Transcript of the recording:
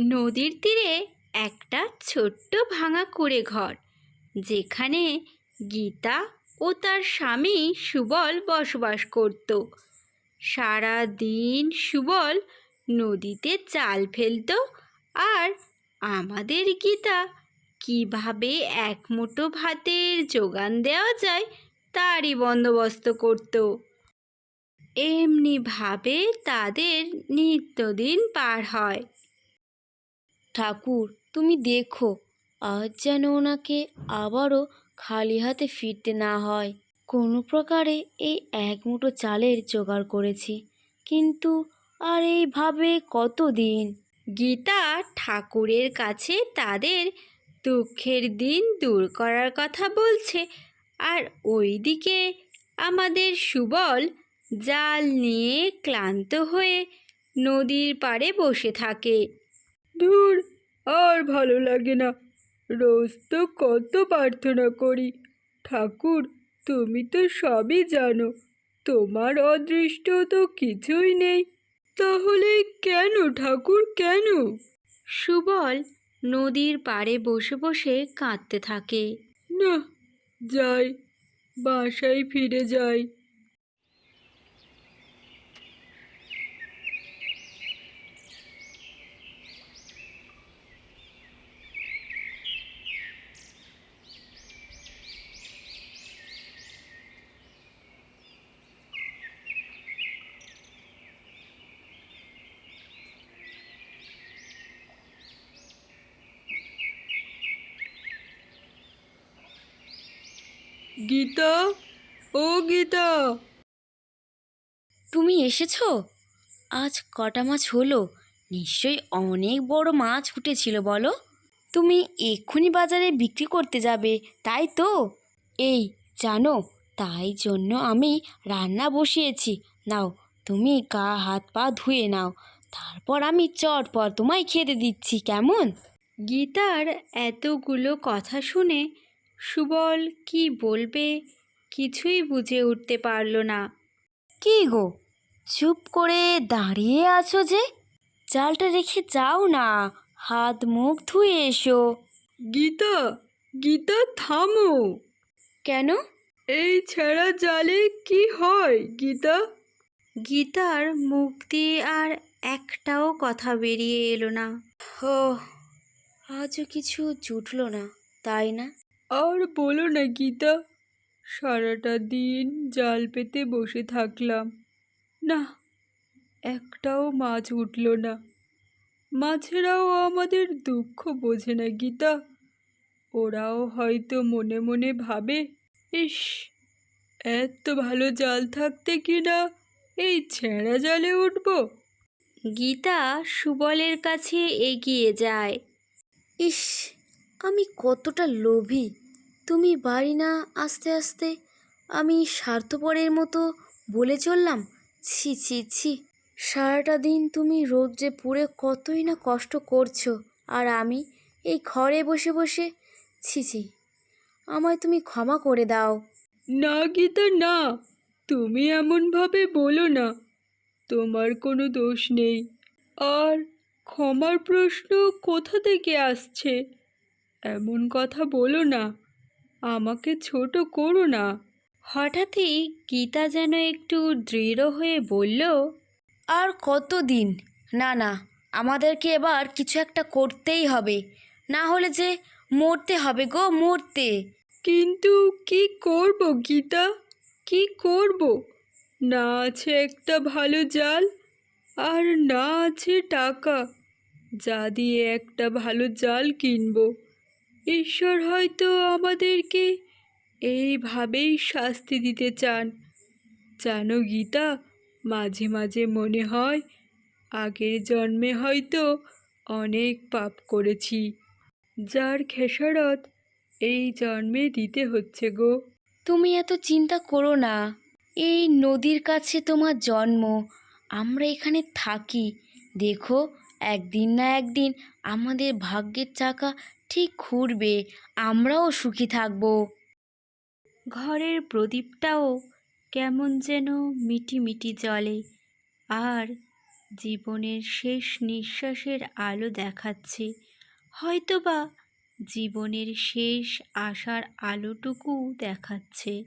নদীর তীরে একটা ছোট্ট ভাঙা কুড়ে ঘর, যেখানে গীতা ও তার স্বামী সুবল বসবাস করত। সারা দিন সুবল নদীতে চাল ফেলতো আর আমাদের গীতা কীভাবে এক মুঠো ভাতের যোগান দেওয়া যায় তারই বন্দোবস্ত করত। এমনিভাবে তাদের নিত্যদিন পার হয়। ঠাকুর, তুমি দেখো, আজ যেন ওনাকে আবারও খালি হাতে ফিরতে না হয়। কোনো প্রকারে এই এক মুঠো চালের জোগাড় করেছি। কিন্তু আর এইভাবে কতদিন? গীতা ঠাকুরের কাছে তাদের দুঃখের দিন দূর করার কথা বলছে আর ওইদিকে আমাদের সুবল জাল নিয়ে ক্লান্ত হয়ে নদীর পাড়ে বসে থাকে। ধুর আর ভালো লাগে না। রোজ তো কত প্রার্থনা করি। ঠাকুর তুমি তো সবই জানো তোমার অদৃষ্ট তো কিছুই নেই। তাহলে কেন ঠাকুর কেন? সুবল নদীর পাড়ে বসে বসে কাঁদতে থাকে। না যাই বাসায় ফিরে যাই। গীতা ও গীতা। তুমি এসেছ? আজ কটা মাছ হলো? নিশ্চয়ই অনেক বড় মাছ উঠেছিল বলো। তুমি এক্ষুনি বাজারে বিক্রি করতে যাবে তাই তো? এই জানো তাই জন্য আমি রান্না বসিয়েছি। নাও তুমি গা হাত পা ধুয়ে নাও। তারপর আমি চটপট তোমায় খেতে দিচ্ছি কেমন? গীতার এতগুলো কথা শুনে সুবল কি বলবে কিছুই বুঝে উঠতে পারল না। কি গো চুপ করে দাঁড়িয়ে আছো যে? চালটা রেখে যাও না হাত মুখ ধুয়ে এসো। গীতা গীতা থামো। কেন? এই ছেঁড়া জালে কি হয় গীতা? গীতার মুখ দিয়ে আর একটাও কথা বেরিয়ে এলো না। ও আজও কিছু জুটলো না তাই না? আর বলো না গীতা, সারাটা দিন জাল পেতে বসে থাকলাম। না, একটাও মাছ উঠল না। মাছেরাও আমাদের দুঃখ বোঝে না গীতা। ওরাও হয়তো মনে মনে ভাবে, ইস, এত ভালো জাল থাকতে কি না এই ছেঁড়া জালে উঠব? গীতা সুবলের কাছে এগিয়ে যায়। ইস আমি কতটা লোভী। তুমি বাড়ি না আস্তে আস্তে আমি স্বার্থপরের মতো বলে চললাম। ছি ছি ছি। সারাটা দিন তুমি রোদ্রে পুড়ে কতই না কষ্ট করছ। আর আমি এই ঘরে বসে বসে ছি ছি। আমায় তুমি ক্ষমা করে দাও। না গীতা, না। তুমি এমনভাবে বলো না। তোমার কোনো দোষ নেই। আর ক্ষমার প্রশ্ন কোথা থেকে আসছে? এমন কথা বলো না। আমাকে ছোট করো না। হঠাৎই গীতা যেন একটু দৃঢ় হয়ে বলল আর কত দিন না না আমাদেরকে এবার কিছু একটা করতেই হবে। না হলে যে মরতে হবে গো মরতে। কিন্তু কি করব গীতা? কি করব? না আছে একটা ভালো জাল আর না আছে টাকা। যা দিয়ে একটা ভালো জাল কিনবো। ঈশ্বর হয়তো আমাদেরকে এইভাবেই শাস্তি দিতে চান। জানো গীতা, মাঝে মাঝে মনে হয় আগের জন্মে হয়তো অনেক পাপ করেছি। যার খেসারত এই জন্মে দিতে হচ্ছে গো। তুমি এত চিন্তা করো না। এই নদীর কাছে তোমার জন্ম। আমরা এখানে থাকি। দেখো, একদিন না একদিন আমাদের ভাগ্যের চাকা ঠিক ঘুরবে, আমরাও সুখী থাকব। ঘরের প্রদীপটাও কেমন যেন মিটি মিটি জ্বলে, আর জীবনের শেষ নিঃশ্বাসের আলো দেখাচ্ছে। হয়তোবা জীবনের শেষ আশার আলোটুকু দেখাচ্ছে।